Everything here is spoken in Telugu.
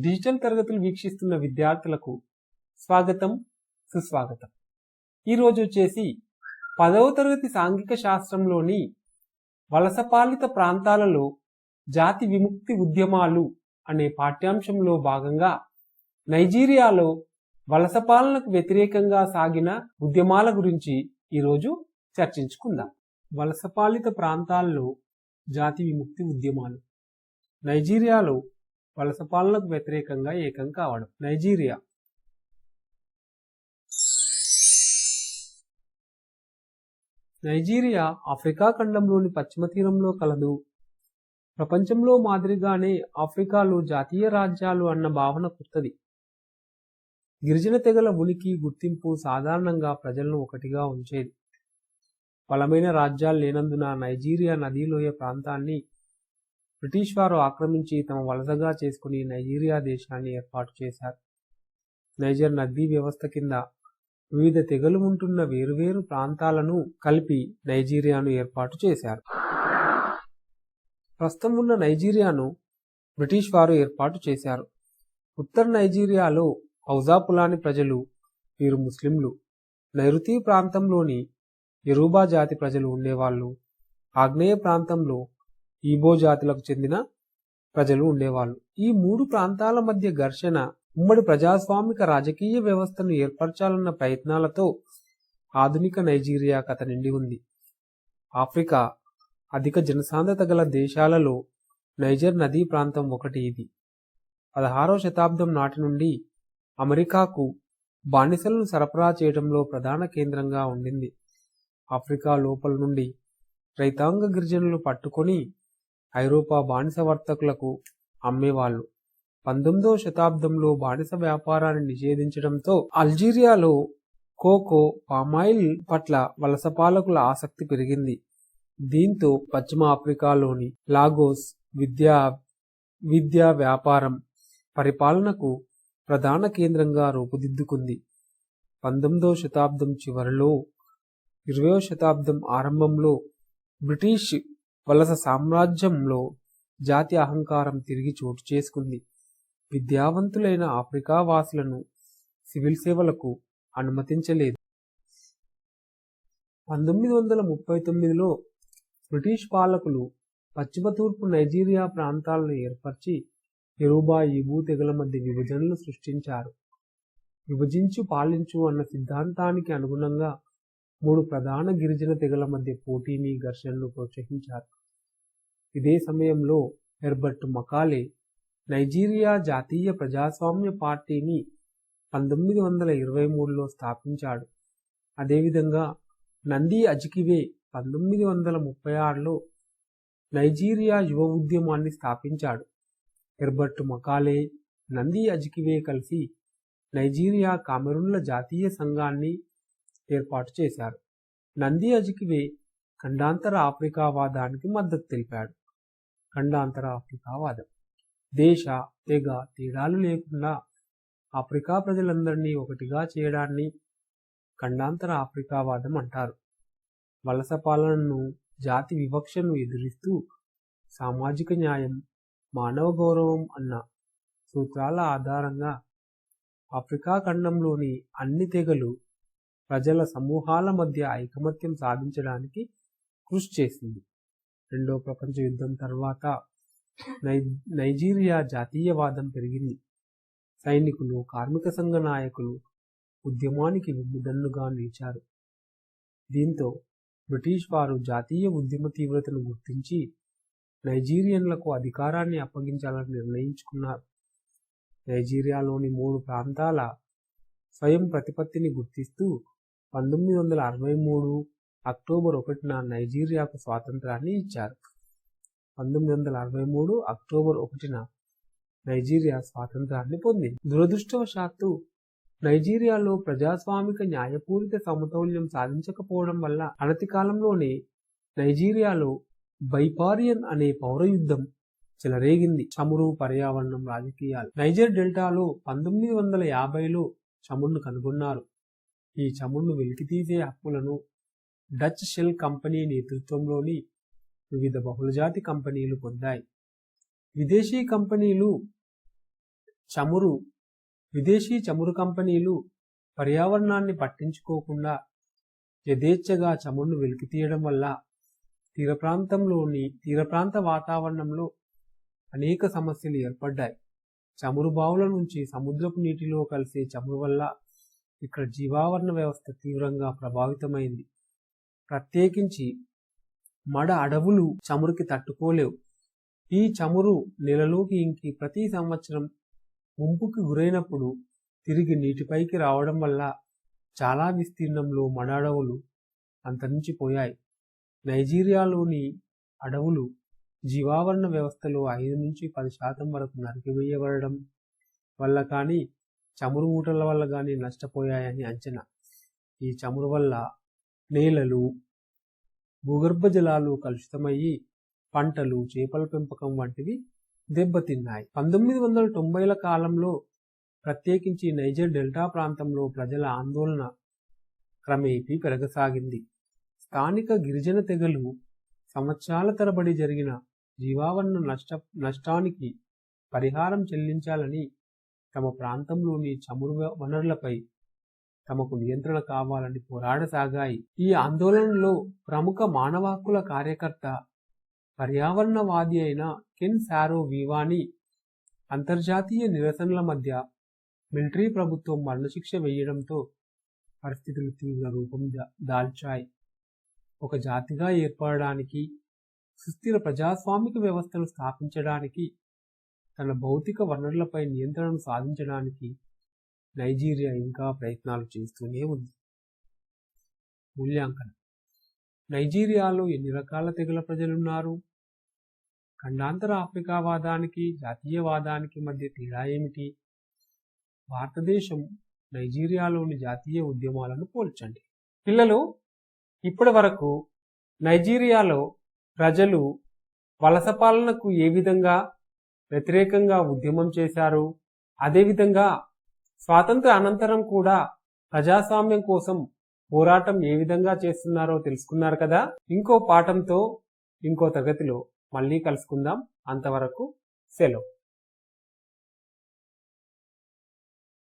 డిజిటల్ తరగతులు వీక్షిస్తున్న విద్యార్థులకు స్వాగతం సుస్వాగతం. ఈరోజు వచ్చేసి పదవ తరగతి సాంఘిక శాస్త్రంలోని వలసపాలిత ప్రాంతాలలో జాతి విముక్తి ఉద్యమాలు అనే పాఠ్యాంశంలో భాగంగా నైజీరియాలో వలసపాలనకు వ్యతిరేకంగా సాగిన ఉద్యమాల గురించి ఈరోజు చర్చించుకుందాం. వలసపాలిత ప్రాంతాల్లో జాతి విముక్తి ఉద్యమాలు. నైజీరియాలో వలస పాలనకు వ్యతిరేకంగా ఏకం కావడం. నైజీరియా. నైజీరియా ఆఫ్రికా ఖండంలోని పశ్చిమ తీరంలో కలదు. ప్రపంచంలో మాదిరిగానే ఆఫ్రికాలో జాతీయ రాజ్యాలు అన్న భావన కొత్తది గిరిజన తెగల ఉనికి గుర్తింపు సాధారణంగా ప్రజలను ఒకటిగా ఉంచేది. బలమైన రాజ్యాలు లేనందున నైజీరియా నదీలోయ ప్రాంతాన్ని బ్రిటిష్ వారు ఆక్రమించి తమ వలసగా చేసుకుని నైజీరియా దేశాన్ని ఏర్పాటు చేశారు. నైజర్ నదీ వ్యవస్థ కింద వివిధ తెగలు ఉంటున్న వేరువేరు ప్రాంతాలను కలిపి నైజీరియాను ఏర్పాటు చేశారు. ప్రస్తుతం ఉన్న నైజీరియాను బ్రిటిష్ వారు ఏర్పాటు చేశారు. ఉత్తర నైజీరియాలో హౌజాపులాని ప్రజలు వీరు ముస్లింలు. నైరుతి ప్రాంతంలోని ఎరూబా జాతి ప్రజలు ఉండేవాళ్ళు. ఆగ్నేయ ప్రాంతంలో ఈబో జాతులకు చెందిన ప్రజలు ఉండేవాళ్ళు. ఈ మూడు ప్రాంతాల మధ్య ఘర్షణ ఉమ్మడి ప్రజాస్వామిక రాజకీయ వ్యవస్థను ఏర్పరచాలన్న ప్రయత్నాలతో ఆధునిక నైజీరియా కథ నిండి ఉంది. ఆఫ్రికా అధిక జనసాంద్రత గల దేశాలలో నైజర్ నదీ ప్రాంతం ఒకటి ఇది. పదహారవ శతాబ్దం నాటి నుండి అమెరికాకు బానిసలను సరఫరా చేయడంలో ప్రధాన కేంద్రంగా ఉండింది. ఆఫ్రికా లోపల నుండి రైతాంగ గిరిజనులు పట్టుకొని ఐరోపా బానిస వర్తకులకు అమ్మేవాళ్ళు. పంతొమ్మిదవ శతాబ్దంలో బానిస వ్యాపారాన్ని నిషేధించడంతో అల్జీరియాలో కోకో పామాయిల్ పట్ల వలస పాలకుల ఆసక్తి పెరిగింది. దీంతో పశ్చిమ ఆఫ్రికాలోని లాగోస్ విద్యా విద్యా వ్యాపారం పరిపాలనకు ప్రధాన కేంద్రంగా రూపుదిద్దుకుంది. పంతొమ్మిదవ శతాబ్దం చివరిలో ఇరవయో శతాబ్దం ఆరంభంలో బ్రిటిష్ వలస సామ్రాజ్యంలో జాతి అహంకారం తిరిగి చోటు చేసుకుంది. విద్యావంతులైన ఆఫ్రికా వాసులను సివిల్ సేవలకు అనుమతించలేదు. పంతొమ్మిది వందల ముప్పై తొమ్మిదిలో బ్రిటిష్ పాలకులు పశ్చిమ తూర్పు నైజీరియా ప్రాంతాలను ఏర్పరిచి ఎరుబా ఈబూ తెగల మధ్య విభజనలు సృష్టించారు. విభజించు పాలించు అన్న సిద్ధాంతానికి అనుగుణంగా మూడు ప్రధాన గిరిజన తెగల మధ్య పోటీని ఘర్షణను ప్రోత్సహించారు. ఇదే సమయంలో హెర్బర్ట్ మకాలే నైజీరియా జాతీయ ప్రజాస్వామ్య పార్టీని పంతొమ్మిది వందల ఇరవై మూడులో స్థాపించాడు. అదేవిధంగా నంది అజికివే పంతొమ్మిది వందల ముప్పై ఆరులో నైజీరియా యువ ఉద్యమాన్ని స్థాపించాడు. హెర్బర్ట్ మకాలే నంది అజికివే కలిసి నైజీరియా కామెరూన్ల జాతీయ సంఘాన్ని ఏర్పాటు చేశారు. నంది అజికివే ఖండాంతర ఆఫ్రికావాదానికి మద్దతు తెలిపాడు. ఖండాంతర ఆఫ్రికావాదం దేశ తెగ తేడాలు లేకుండా ఆఫ్రికా ప్రజలందరినీ ఒకటిగా చేయడాన్ని ఖండాంతర ఆఫ్రికావాదం అంటారు. వలస పాలనను జాతి వివక్షను ఎదురిస్తూ సామాజిక న్యాయం మానవ గౌరవం అన్న సూత్రాల ఆధారంగా ఆఫ్రికా ఖండంలోని అన్ని తెగలు ప్రజల సమూహాల మధ్య ఐకమత్యం సాధించడానికి కృషి చేసింది. రెండో ప్రపంచ యుద్ధం తర్వాత నై నైజీరియా జాతీయవాదం పెరిగింది. సైనికులు కార్మిక సంఘ నాయకులు ఉద్యమానికి విముదన్నుగా నిలిచారు. దీంతో బ్రిటిష్ వారు జాతీయ ఉద్యమ తీవ్రతను గుర్తించి నైజీరియన్లకు అధికారాన్ని అప్పగించాలని నిర్ణయించుకున్నారు. నైజీరియాలోని మూడు ప్రాంతాల స్వయం ప్రతిపత్తిని గుర్తిస్తూ పంతొమ్మిది వందల అరవై మూడు అక్టోబర్ ఒకటిన నైజీరియాకు స్వాతంత్రాన్ని ఇచ్చారు. పంతొమ్మిది వందల అరవై మూడు అక్టోబర్ ఒకటిన నైజీరియా స్వాతంత్రాన్ని పొందింది. దురదృష్టవశాత్తు నైజీరియాలో ప్రజాస్వామిక న్యాయపూరిత సమతౌల్యం సాధించకపోవడం వల్ల అనతి కాలంలోనే నైజీరియాలో బైపారియన్ అనే పౌర యుద్ధం చెలరేగింది. చమురు పర్యావరణం రాజకీయాలు. నైజర్ డెల్టాలో పంతొమ్మిది వందల యాభైలో చమురును కనుగొన్నారు. ఈ చమురును వెలికితీసే హక్కులను డచ్ షెల్ కంపెనీ నేతృత్వంలోని వివిధ బహుళజాతి కంపెనీలు పొందాయి. విదేశీ కంపెనీలు చమురు విదేశీ చమురు కంపెనీలు పర్యావరణాన్ని పట్టించుకోకుండా యథేచ్ఛగా చమురును వెలికితీయడం వల్ల తీర ప్రాంతంలోని తీర ప్రాంత వాతావరణంలో అనేక సమస్యలు ఏర్పడ్డాయి. చమురు బావుల నుంచి సముద్రపు నీటిలో కలిసే చమురు వల్ల ఇక్కడ జీవావరణ వ్యవస్థ తీవ్రంగా ప్రభావితమైంది. ప్రత్యేకించి మడ అడవులు చమురుకి తట్టుకోలేవు. ఈ చమురు నెలలోకి ఇంకి ప్రతి సంవత్సరం ముంపుకి గురైనప్పుడు తిరిగి నీటిపైకి రావడం వల్ల చాలా విస్తీర్ణంలో మడ అడవులు అంతరించిపోయాయి నైజీరియాలోని అడవులు జీవావరణ వ్యవస్థలో ఐదు నుంచి పది శాతం వరకు నరికివేయబడడం వల్ల కానీ చమురు మూటల వల్ల కానీ నష్టపోయాయని అంచనా. ఈ చమురు వల్ల నేలలు భూగర్భ జలాలు కలుషితమయ్యి పంటలు చేపల పెంపకం వంటివి దెబ్బతిన్నాయి. పంతొమ్మిది వందల తొంభైల కాలంలో ప్రత్యేకించి నైజర్ డెల్టా ప్రాంతంలో ప్రజల ఆందోళన క్రమేపీ పెరగసాగింది. స్థానిక గిరిజన తెగలు సంవత్సరాల తరబడి జరిగిన జీవావరణ నష్ట నష్టానికి పరిహారం చెల్లించాలని తమ ప్రాంతంలోని చమురు వనరులపై తమకు నియంత్రణ కావాలని పోరాడసాగాయి. ఈ ఆందోళనలో ప్రముఖ మానవ హక్కుల కార్యకర్త పర్యావరణవాది అయిన కెన్ సారో వివాని అంతర్జాతీయ నిరసనల మధ్య మిలిటరీ ప్రభుత్వం మరణశిక్ష వేయడంతో పరిస్థితులు తీవ్ర రూపం దాల్చాయి. ఒక జాతిగా ఏర్పడడానికి సుస్థిర ప్రజాస్వామిక వ్యవస్థను స్థాపించడానికి తన భౌతిక వనరులపై నియంత్రణను సాధించడానికి నైజీరియా ఇంకా ప్రయత్నాలు చేస్తూనే ఉంది. మూల్యాంకనం. నైజీరియాలో ఎన్ని రకాల తెగల ప్రజలున్నారు? ఖండాంతర ఆఫ్రికావాదానికి జాతీయవాదానికి మధ్య తేడా ఏమిటి? భారతదేశం నైజీరియాలోని జాతీయ ఉద్యమాలను పోల్చండి. పిల్లలు ఇప్పటి వరకు నైజీరియాలో ప్రజలు వలస పాలనకు ఏ విధంగా వ్యతిరేకంగా ఉద్యమం చేశారు? అదేవిధంగా స్వాతంత్ర అనంతరం కూడా ప్రజాస్వామ్యం కోసం పోరాటం ఏ విధంగా చేస్తున్నారో తెలుసుకున్నారు కదా? ఇంకో పాఠంతో ఇంకో తరగతిలో మళ్ళీ కలుసుకుందాం. అంతవరకు సెలవు.